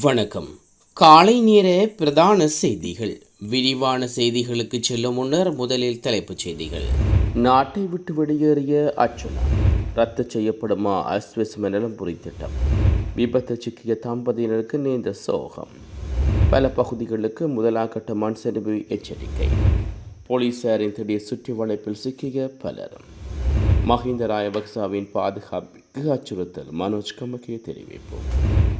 வணக்கம். காலை நேர பிரதான செய்திகள். விரிவான செய்திகளுக்கு செல்லும் முன்னர் முதலில் தலைப்புச் செய்திகள். நாட்டை விட்டு வெளியேறிய அர்ச்சனா ரத்து செய்யப்படுமா அஸ்வஸ் நிலம்புரி திட்டம். விபத்து சிக்கிய தம்பதியினருக்கு நீண்ட சோகம். பல பகுதிகளுக்கு முதலாகட்ட மண் சரிவு எச்சரிக்கை. போலீசாரின் திடீர் சுற்றி வளைப்பில் சிக்கிய பலர். மஹிந்த ராயபக்சாவின் பாதுகாப்புக்கு அச்சுறுத்தல். மனோஜ் கமகே தெரிவிப்போம்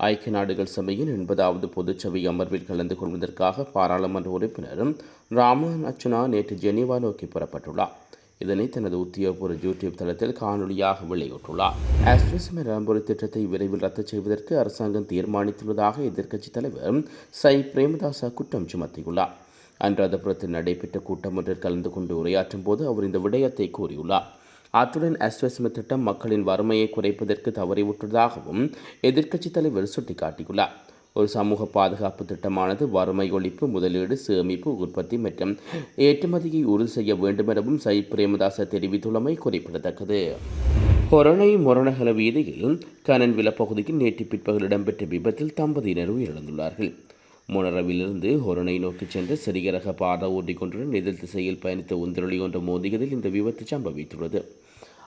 ஐக்கிய நாடுகள் சபையின் எண்பதாவது பொதுச்சபை அமர்வில் கலந்து கொள்வதற்காக பாராளுமன்ற உறுப்பினரும் ராமன் அர்ச்சனா நேற்று ஜெனீவா நோக்கி புறப்பட்டுள்ளார். இதனை தனது உத்தியோகபூர்வ யூடியூப் தளத்தில் காணொலியாக வெளியிட்டுள்ளார். ஆஸ்ட்ரஸ் நலம்புரி திட்டத்தை விரைவில் ரத்து செய்வதற்கு அரசாங்கம் தீர்மானித்துள்ளதாக எதிர்க்கட்சித் தலைவர் சை. பிரேமதாசா குற்றம் சுமத்தியுள்ளார். அன்றாதபுரத்தில் நடைபெற்ற கூட்டம் ஒன்றில் கலந்து கொண்டு உரையாற்றும் போது அவர் இந்த விடயத்தை கூறியுள்ளார். அத்துடன் அஸ்வசம திட்டம் மக்களின் வறுமையை குறைப்பதற்கு தவறிவிட்டதாகவும் எதிர்க்கட்சித் தலைவர் சுட்டிக்காட்டியுள்ளார். ஒரு சமூக பாதுகாப்பு திட்டமானது வறுமை ஒழிப்பு முதலீடு சேமிப்பு உற்பத்தி மற்றும் ஏற்றுமதியை உறுதி செய்ய வேண்டும் எனவும் சை பிரேமதாச தெரிவித்துள்ளமை குறிப்பிடத்தக்கது. கொரோனை மொரணகல வீதியில் கனன் பகுதியில் நேற்று பிற்பகல் இடம்பெற்ற விபத்தில் தம்பதியினர் உயிரிழந்துள்ளார்கள். முனரவிலிருந்து ஹொரணை நோக்கி சென்ற சிறியரக பாத ஓட்டிக்கொண்டுடன் எதிர் திசையில் பயணித்த உந்திரொலி ஒன்று மோதியதில் இந்த விபத்து சம்பவித்துள்ளது.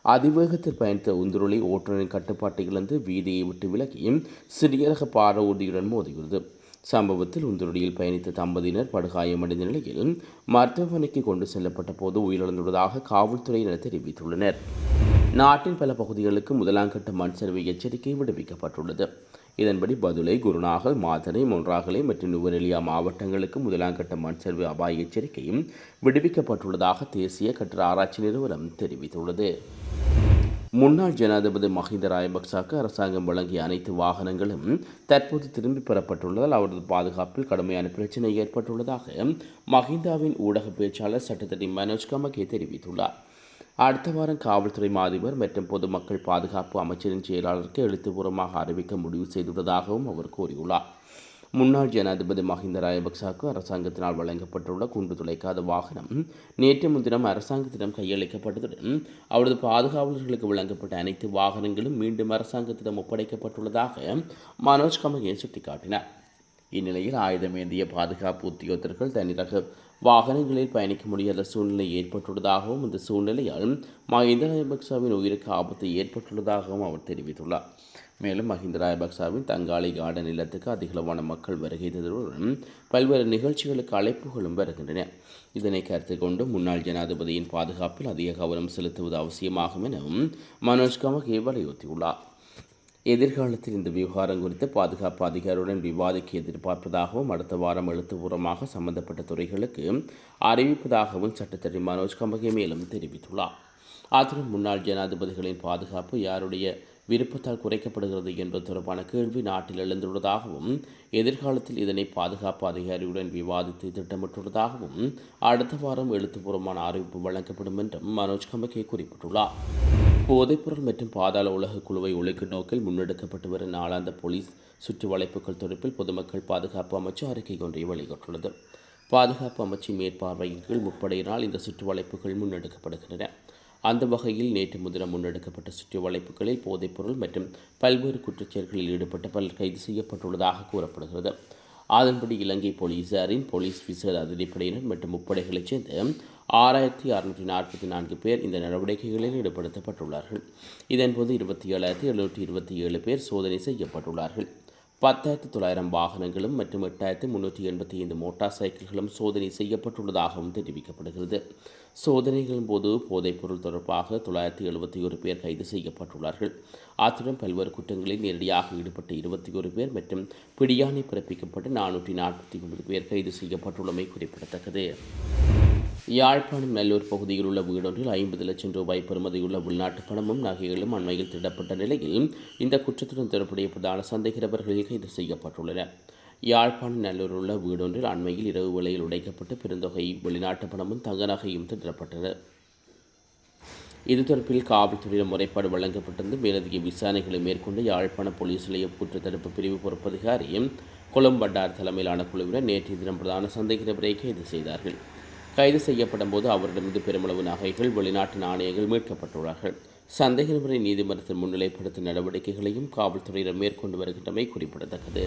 அதிவேகத்தில் பயணித்த உந்துருளி ஓட்டுநரின் கட்டுப்பாட்டை இழந்து வீதியை விட்டு விலகி சிறியரக பார ஊர்தியுடன் மோதுகிறது. சம்பவத்தில் உந்துருளியில் பயணித்த தம்பதியினர் படுகாயமடைந்த நிலையில் மருத்துவமனைக்கு கொண்டு செல்லப்பட்ட போது உயிரிழந்துள்ளதாக காவல்துறையினர் தெரிவித்துள்ளனர். நாட்டின் பல பகுதிகளுக்கு முதலாம் கட்ட மண் சரிவு எச்சரிக்கை விடுவிக்கப்பட்டுள்ளது. இதன்படி பதுளை குருநாகல் மாதனை மொன்றாகலை மற்றும் நுவரெலியா மாவட்டங்களுக்கு முதலாம் கட்ட மண் சரிவு அபாய எச்சரிக்கையும் விடுவிக்கப்பட்டுள்ளதாக தேசிய கட்டட ஆராய்ச்சி நிறுவனம் தெரிவித்துள்ளது. முன்னாள் ஜனாதிபதி மஹிந்த ராயபக்சாக்கு அரசாங்கம் வழங்கிய அனைத்து வாகனங்களும் தற்போது திரும்பி பெறப்பட்டுள்ளதால் அவரது பாதுகாப்பில் கடுமையான பிரச்சினை ஏற்பட்டுள்ளதாக மஹிந்தாவின் ஊடக பேச்சாளர் சட்டத்தடி மனோஜ் கமகே தெரிவித்துள்ளார். அடுத்த வாரம் காவல்துறை அதிபர் மற்றும் பொதுமக்கள் பாதுகாப்பு அமைச்சரின் செயலாளருக்கு எழுத்துப்பூர்வமாக அறிவிக்க முடிவு செய்துள்ளதாகவும் அவர் கூறியுள்ளார். முன்னாள் ஜனாதிபதி மஹிந்த ராஜபக்சாவுக்கு அரசாங்கத்தினால் வழங்கப்பட்டுள்ள குண்டு துளைக்காத வாகனம் நேற்று முன்தினம் அரசாங்கத்திடம் கையளிக்கப்பட்டதுடன் அவரது பாதுகாவலர்களுக்கு வழங்கப்பட்ட அனைத்து வாகனங்களும் மீண்டும் அரசாங்கத்திடம் ஒப்படைக்கப்பட்டுள்ளதாக மனோஜ் கமகே சுட்டிக்காட்டினார். இந்நிலையில் ஆயுதமேந்திய பாதுகாப்பு உத்தியோகத்தர்கள் தனிரக வாகனங்களில் பயணிக்க முடியாத சூழ்நிலை ஏற்பட்டுள்ளதாகவும் இந்த சூழ்நிலையால் மஹிந்த ராயபக்சாவின் உயிருக்கு ஆபத்து ஏற்பட்டுள்ளதாகவும் அவர் தெரிவித்துள்ளார். மேலும் மஹிந்த ராயபக்சாவின் தங்காளி கார்டன் இல்லத்துக்கு அதிகளவான மக்கள் வருகை தருவதுடன் பல்வேறு நிகழ்ச்சிகளுக்கு அழைப்புகளும் வருகின்றன. இதனை கருத்தில் கொண்டு முன்னாள் ஜனாதிபதியின் பாதுகாப்பில் அதிக கவனம் செலுத்துவது அவசியமாகும் எனவும் மனோஜ் கமகே வலியுறுத்தியுள்ளார். எதிர்காலத்தில் இந்த விவகாரம் குறித்து பாதுகாப்பு அதிகாரியுடன் விவாதிக்க எதிர்பார்ப்பதாகவும் அடுத்த வாரம் எழுத்துப்பூர்வமாக சம்பந்தப்பட்ட துறைகளுக்கு அறிவிப்பதாகவும் சட்டத்தடி மனோஜ் கம்பகே மேலும் தெரிவித்துள்ளார். அத்துடன் முன்னாள் ஜனாதிபதிகளின் பாதுகாப்பு யாருடைய விருப்பத்தால் குறைக்கப்படுகிறது என்பது தொடர்பான கேள்வி நாட்டில் எழுந்துள்ளதாகவும் எதிர்காலத்தில் இதனை பாதுகாப்பு அதிகாரியுடன் விவாதித்து திட்டமிட்டுள்ளதாகவும் அடுத்த வாரம் எழுத்துப்பூர்வமான அறிவிப்பு வழங்கப்படும் என்றும் மனோஜ் கம்பகே குறிப்பிட்டுள்ளார். போதைப்பொருள் மற்றும் பாதாள உலக குழுவை ஒழிக்கும் நோக்கில் முன்னெடுக்கப்பட்டு வரும் நாளாந்த போலீஸ் சுற்று வளைப்புகள் தொடர்பில் பொதுமக்கள் பாதுகாப்பு அமைச்சு அறிக்கை ஒன்றை வெளியிட்டுள்ளது. பாதுகாப்பு அமைச்சின் மேற்பார்வையின் கீழ் முப்படையினால் இந்த சுற்று வளைப்புகள் முன்னெடுக்கப்படுகின்றன. அந்த வகையில் நேற்று முதினம் முன்னெடுக்கப்பட்ட சுற்றி வளைப்புகளில் போதைப்பொருள் மற்றும் பல்வேறு குற்றச்செயல்களில் ஈடுபட்ட பலர் கைது செய்யப்பட்டுள்ளதாக கூறப்படுகிறது. அதன்படி இலங்கை போலீசாரின் போலீஸ் விசேட அதிரடிப்படையினர் மற்றும் முப்படைகளைச் சேர்ந்த ஆறாயிரத்தி அறுநூற்றி நாற்பத்தி நான்கு பேர் இந்த நடவடிக்கைகளில் ஈடுபடுத்தப்பட்டுள்ளார்கள். இதன்போது இருபத்தி ஏழாயிரத்தி எழுநூற்றி இருபத்தி ஏழு பேர் சோதனை செய்யப்பட்டுள்ளார்கள். பத்தாயிரத்து தொள்ளாயிரம் வாகனங்களும் மற்றும் எட்டாயிரத்தி முன்னூற்றி எண்பத்தி ஐந்து மோட்டார் சைக்கிள்களும் சோதனை செய்யப்பட்டுள்ளதாகவும் தெரிவிக்கப்படுகிறது. சோதனைகளின் போது போதைப்பொருள் தொடர்பாக தொள்ளாயிரத்தி எழுபத்தி ஒரு பேர் கைது செய்யப்பட்டுள்ளார்கள். அத்துடன் பல்வேறு குற்றங்களில் நேரடியாக ஈடுபட்ட இருபத்தி ஒரு பேர் மற்றும் பிடியாணை பிறப்பிக்கப்பட்டு நானூற்றி நாற்பத்தி ஒன்பது பேர் கைது செய்யப்பட்டுள்ளமை குறிப்பிடத்தக்கது. யாழ்ப்பாணம் நல்லூர் பகுதியில் உள்ள வீடொன்றில் ஐம்பது லட்சம் ரூபாய் பெறுமதியுள்ள உள்நாட்டு பணமும் நகைகளும் அண்மையில் திடப்பட்ட நிலையில் இந்த குற்றத்துடன் தொடர்புடைய பிரதான சந்தேகநபர்கள் கைது செய்யப்பட்டுள்ளனர் யாழ்ப்பாணம் நல்லூர் உள்ள வீடொன்றில் அண்மையில் இரவு வேளையில் உடைக்கப்பட்டு பெருந்தொகை வெளிநாட்டு பணமும் தங்க நகையும் திடப்பட்டன இது தொடர்பில் காவல்துறையிடம் முறைப்பாடு வழங்கப்பட்டிருந்து மேலதிக விசாரணைகளை மேற்கொண்டு யாழ்ப்பாண போலீஸ் நிலைய குற்றத்தடுப்பு பிரிவு பொறுப்பதிகாரியும் கொழும்பண்டார் தலைமையிலான குழுவினர் நேற்றைய தினம் பிரதான சந்தேக நபரை கைது செய்தார்கள். கைது செய்யப்படும் போது அவரிடமிருந்து பெருமளவு நகைகள் வெளிநாட்டு நாணயங்கள் மீட்கப்பட்டுள்ளார்கள். சந்தேக நபரை நீதிமன்றத்தில் முன்னிலைப்படுத்தும் நடவடிக்கைகளையும் காவல்துறையினர் மேற்கொண்டு வருகின்றமை குறிப்பிடத்தக்கது.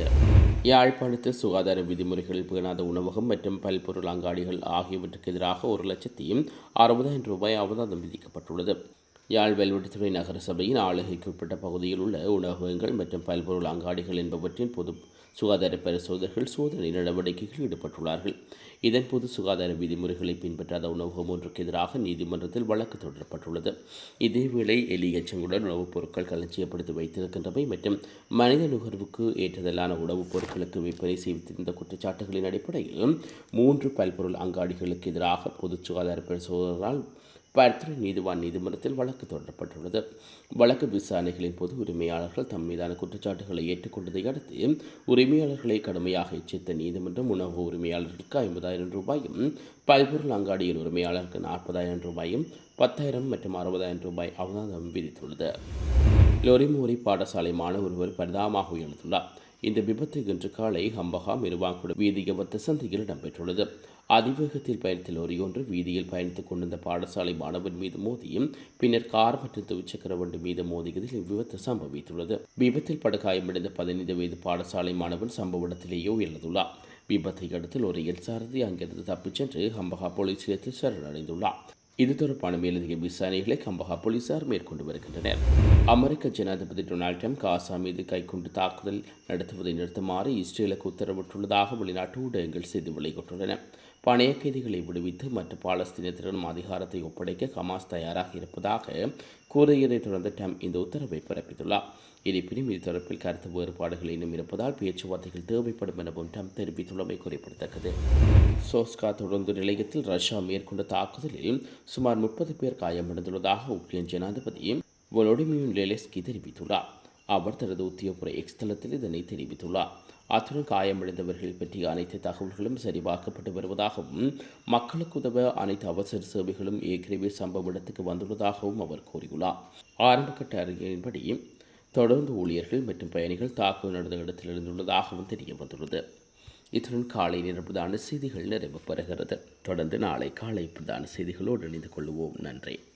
யாழ்ப்பாணத்தில் சுகாதார விதிமுறைகளில் பேணாத உணவகம் மற்றும் பல்பொருள் அங்காடிகள் ஆகியவற்றுக்கு எதிராக ஒரு லட்சத்தையும் அறுபதாயிரம் ரூபாய் அவதாதம் விதிக்கப்பட்டுள்ளது. யாழ் வெல்வெட்டித்துறை நகர சபையின் ஆளுகைக்குட்பட்ட பகுதியில் உள்ள உணவகங்கள் மற்றும் பல்பொருள் அங்காடிகள் என்பவற்றின் பொது சுகாதார பரிசோதகர்கள் சோதனை நடவடிக்கைகளில் ஈடுபட்டுள்ளார்கள். இதன்போது சுகாதார விதிமுறைகளை பின்பற்றாத உணவகம் ஒன்றுக்கு எதிராக நீதிமன்றத்தில் வழக்கு தொடரப்பட்டுள்ளது. இதேவேளை எலி எச்சங்களுடன் உணவுப் பொருட்கள் களஞ்சியப்படுத்தி வைத்திருக்கின்றவை மற்றும் மனித நுகர்வுக்கு ஏற்றதலான உணவுப் பொருட்களுக்கு விற்பனை செய்திருந்த குற்றச்சாட்டுகளின் அடிப்படையில் மூன்று பல்பொருள் அங்காடிகளுக்கு எதிராக பொது சுகாதார பரிசோதகரால் பர்துரை நீதிவான் நீதிமன்றத்தில் வழக்கு தொடரப்பட்டுள்ளது. வழக்கு விசாரணைகளின் போது உரிமையாளர்கள் தம் மீதான குற்றச்சாட்டுகளை ஏற்றுக்கொண்டதை அடுத்து உரிமையாளர்களை கடுமையாக எச்சரித்த நீதிமன்றம் உணவு உரிமையாளர்களுக்கு ஐம்பதாயிரம் ரூபாயும் பல்பொருள் அங்காடியின் உரிமையாளருக்கு நாற்பதாயிரம் ரூபாயும் பத்தாயிரம் மற்றும் அறுபதாயிரம் ரூபாய் அவதானம் விதித்துள்ளது. லொரிமோரி பாடசாலை மாணவர் ஒருவர் பரிதாபமாக உயர்ந்துள்ளார் இந்த விபத்து இன்று காலை ஹம்பகா மிருவாங்குட வீதியவத்த சந்தையில் இடம்பெற்றுள்ளது. அதிவேகத்தில் பயணித்த லோரி ஒன்று வீதியில் பயணித்துக் கொண்டிருந்த பாடசாலை மாணவன் மீது மோதியும் பின்னர் கார் மற்றும் துவிச்சக்கர வண்டி மீது மோதியதில் இவ்விபத்து சம்பவித்துள்ளது. விபத்தில் படுகாயமடைந்த பதினைந்து வயது பாடசாலை மாணவன் சம்பவ இடத்திலேயே உயர்ந்துள்ளார் விபத்தை அடுத்து லோரியில் சாரதி அங்கிருந்து தப்பிச் சென்று ஹம்பகா போலீஸ் நிலையத்தில் சரணடைந்துள்ளார். இது தொடர்பான மேலதிக விசாரணைகளை கம்பஹா போலீசார் மேற்கொண்டு வருகின்றனர். அமெரிக்க ஜனாதிபதி டொனால்ட் ட்ரம்ப் காசா மீது கைக்கொண்டு தாக்குதல் நடத்துவதை நிறுத்துமாறு இஸ்ரேலுக்கு உத்தரவிட்டுள்ளதாக வெளிநாட்டு ஊடகங்கள் செய்தி வெளியிட்டுள்ளன. பணைய கைதிகளை விடுவித்து மற்ற பாலஸ்தீனத்திடம் அதிகாரத்தை ஒப்படைக்க ஹமாஸ் தயாராக இருப்பதாக கூறியதைத் தொடர்ந்து ட்ரம்ப் இந்த உத்தரவை பிறப்பித்துள்ளார். இருப்பினும் இது தொடர்பில் கருத்து வேறுபாடுகள் இன்னும் இருப்பதால் பேச்சுவார்த்தைகள் தேவைப்படும் எனவும் ட்ரம்ப் தெரிவித்துள்ளமை குறிப்பிடத்தக்கது. சோஸ்கா தொடர்ந்து நிலையத்தில் ரஷ்யா மேற்கொண்ட தாக்குதலில் சுமார் முப்பது பேர் காயமடைந்துள்ளதாக உக்ரைன் ஜனாதிபதி வொலோடிமியூன் லெலெஸ்கி தெரிவித்துள்ளார். அவர் தனது உத்தியோகபுர எக்ஸ் தளத்தில் இதனை தெரிவித்துள்ளார். அத்துடன் காயமடைந்தவர்கள் பற்றிய அனைத்து தகவல்களும் சரிபார்க்கப்பட்டு வருவதாகவும் மக்களுக்கு உதவ அனைத்து அவசர சேவைகளும் ஏற்கனவே சம்பவ இடத்துக்கு வந்துள்ளதாகவும் அவர் கூறியுள்ளார். ஆரம்பகட்ட அறிக்கையின்படி தொடர்ந்து ஊழியர்கள் மற்றும் பயணிகள் தாக்குதல் நடந்த இடத்தில் இருந்துள்ளதாகவும் தெரிய வந்துள்ளது இத்துடன் காலை நேர பிரதான செய்திகள் நிறைவு பெறுகிறது. தொடர்ந்து நாளை காலை பிரதான செய்திகளோடு இணைந்து கொள்வோம். நன்றி.